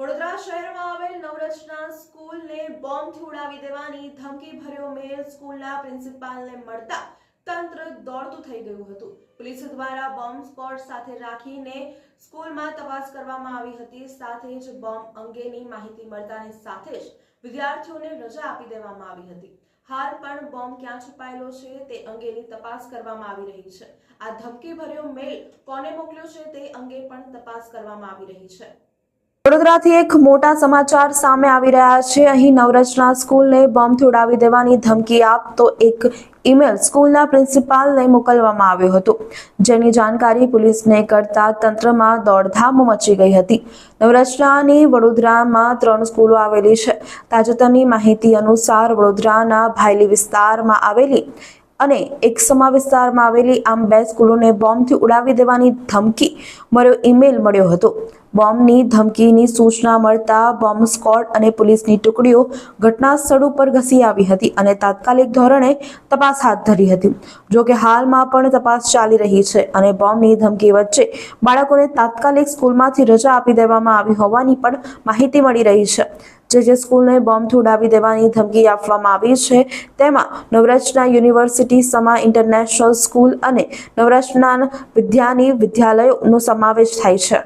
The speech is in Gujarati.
વડોદરા શહેરમાં આવેલ નવરચના સ્કૂલને બોમ્બથી ઉડાવી દેવાની ધમકી ભર્યો મેલ સ્કૂલના પ્રિન્સિપાલને મળતા તંત્ર દોડતું થઈ ગયું હતું. પોલીસ દ્વારા બોમ્બ સ્પોટ સાથે રાખીને સ્કૂલમાં તપાસ કરવામાં આવી હતી. સાથે જ બોમ્બ અંગેની માહિતી મળતાની સાથે જ વિદ્યાર્થીઓને રજા આપી દેવામાં આવી હતી. હાલ પણ બોમ્બ ક્યાં છુપાયેલો છે તે અંગેની તપાસ કરવામાં આવી રહી છે. આ ધમકી ભર્યો મેલ કોને મોકલ્યો છે તે અંગે પણ તપાસ કરવામાં આવી રહી છે. વડોદરાથી એક મોટા સમાચાર સામે આવી રહ્યા છે. અહીં નવરચના સ્કૂલને બોમ્બ ઉડાવી દેવાની ધમકી આપતો એક ઈમેલ સ્કૂલના પ્રિન્સિપાલને મોકલવામાં આવ્યો હતો. જેની જાણકારી પોલીસને કરતા તંત્રમાં દોડધામ મચી ગઈ હતી. નવરચનાની વડોદરામાં ત્રણ સ્કૂલો આવેલી છે. તાજેતરની માહિતી અનુસાર વડોદરાના ભાયલી વિસ્તારમાં આવેલી અને એકસમા વિસ્તારમાં આવેલી આમ બે સ્કૂલોને બોમ્બથી ઉડાવી દેવાની ધમકી મળ્યો ઈમેલ મળ્યો હતો. બોમ્બની ધમકીની સૂચના મળતા બોમ્બ સ્કોડ અને પોલીસની ટુકડીઓ ઘટના સ્થળ ઉપર ઘસી આવી હતી અને તાત્કાલિક ધોરણે તપાસ હાથ ધરી હતી. જો કે હાલમાં પણ તપાસ ચાલી રહી છે અને બોમ્બની ધમકી વચ્ચે બાળકોને તાત્કાલિક સ્કૂલમાંથી રજા આપી દેવામાં આવી હોવાની પણ માહિતી મળી રહી છે. જે જે સ્કૂલને બોમ્બ ઉડાવી દેવાની ધમકી આપવામાં આવી છે, તેમાં Navrachana university Sama international school અને નવરચના વિદ્યાની વિદ્યાલયોનો સમાવેશ થાય છે.